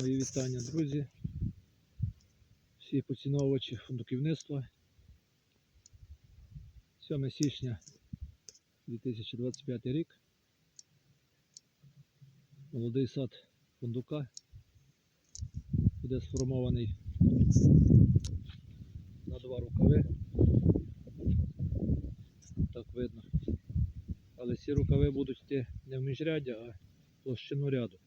Мої вітання, друзі. Всі поціновувачі фундуківництва. 7 січня 2025 рік. Молодий сад фундука буде сформований на два рукави. Так видно. Але ці рукави будуть йти не в міжряддя, а в площину ряду.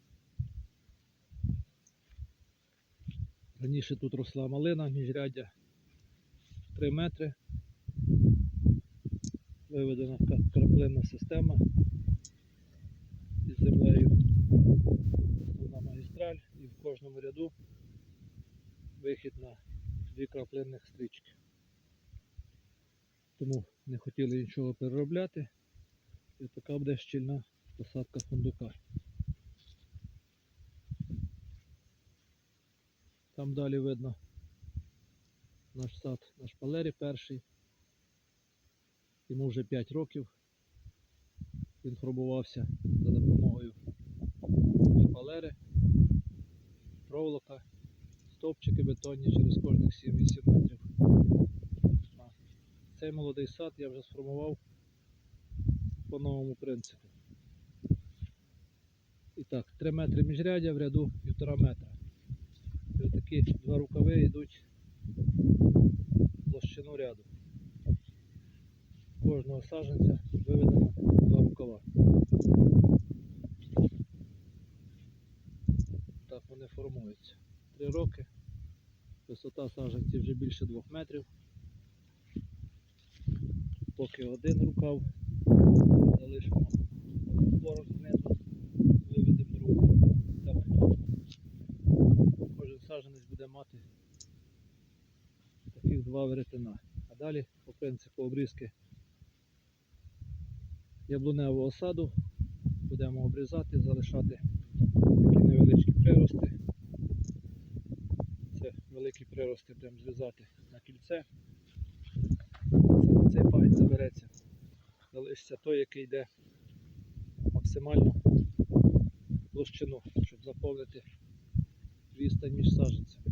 Раніше тут росла малина міжряддя 3 метри. Виведена краплинна система із землею. Основна магістраль і в кожному ряду вихід на дві краплинних стрічки. Тому не хотіли нічого переробляти. І така буде щільна посадка фундука. Там далі видно наш сад на шпалері перший. Йому вже 5 років. Він формувався за допомогою шпалери, проволока, стовпчики бетонні через кожних 7-8 метрів. Цей молодий сад я вже сформував по новому принципу. І так, 3 метри міжрядя в ряду 1,5 метра. І отакі два рукави йдуть площину ряду. Кожного саджанця виведено два рукава. Так вони формуються. Три роки. Висота саджанців вже більше двох метрів. Поки один рукав залишимо поруч знизу, виведемо другий. Саджанець буде мати таких два веретена. А далі по принципу обрізки яблуневого саду будемо обрізати, залишати такі невеличкі прирости. Це великі прирости будемо зрізати на кільце. Цей пагін забереться. Залишиться той, який йде максимально площину, щоб заповнити відстань між саджанцями.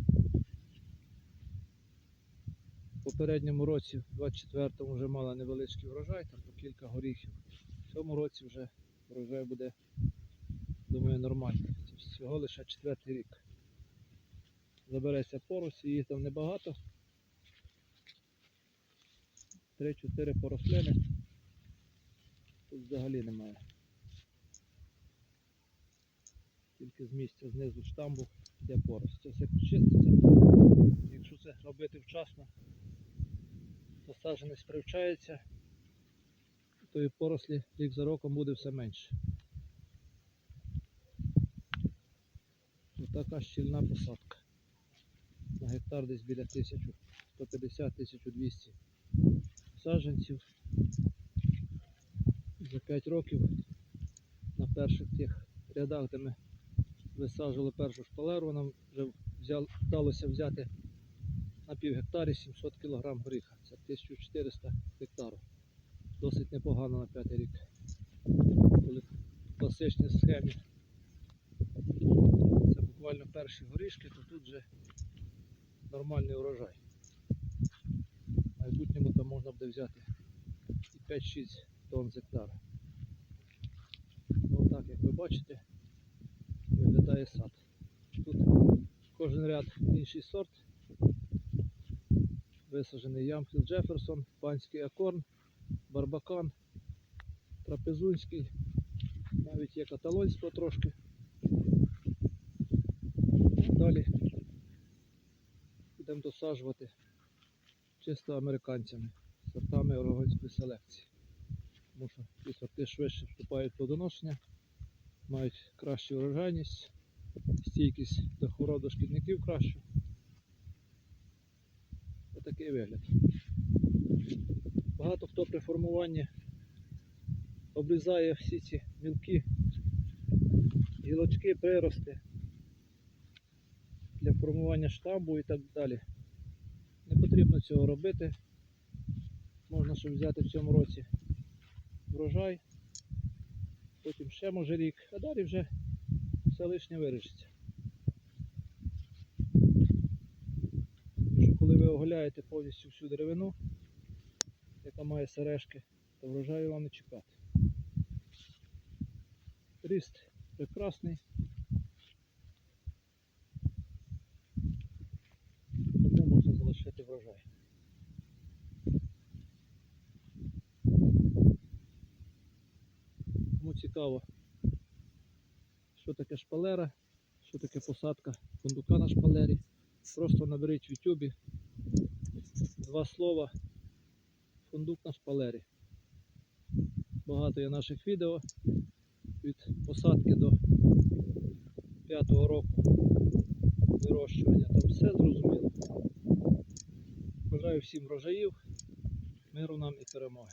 В попередньому році, в 24-му, вже мала невеличкий врожай, там по кілька горіхів. В цьому році вже врожай буде, думаю, нормальний. Це всього лише четвертий рік. Забереться порос, її там небагато. 3-4 порослини. Тут взагалі немає. Тільки з місця знизу штамбу йде порос. Це все підчиститься. Якщо це робити вчасно, то саджанець привчається, то і порослі рік за роком буде все менше. Отака щільна посадка. На гектар десь біля 1150-1200 саджанців. За 5 років на перших тих рядах, де ми висаджували першу шпалеру, нам вже взял, вдалося взяти на пів гектарі 700 кг горіха. Це 1400 гектарів. Досить непогано на п'ятий рік. Коли в класичній схемі це буквально перші горішки, то тут вже нормальний урожай. В майбутньому там можна буде взяти і 5-6 тонн з гектара. Ну так, як ви бачите, виглядає сад. Тут кожен ряд інший сорт. Висаджений Ямфіл Джеферсон, панський акорн, барбакан, трапезунський, навіть є каталонського трошки. Далі будемо досаджувати чисто американцями, сортами орегонської селекції. Тому що ці сорти швидше вступають в плодоношення, мають кращу урожайність, стійкість до хвороб до шкідників кращу. Отакий вигляд. Багато хто при формуванні обрізає всі ці мілкі гілочки, прирости для формування штамбу і так далі. Не потрібно цього робити. Можна, щоб взяти в цьому році врожай, потім ще може рік, а далі вже все лишнє вирішиться. Коли ви оголяєте повністю всю деревину, яка має сережки, то врожаю вам не чекати. Ріст прекрасний. Тому можна залишити врожай. Кому цікаво що таке шпалера, що таке посадка фундука на шпалері. Просто наберіть в Ютубі два слова фундук на шпалері. Багато є наших відео від посадки до п'ятого року вирощування. Там все зрозуміло. Бажаю всім врожаїв, миру нам і перемоги.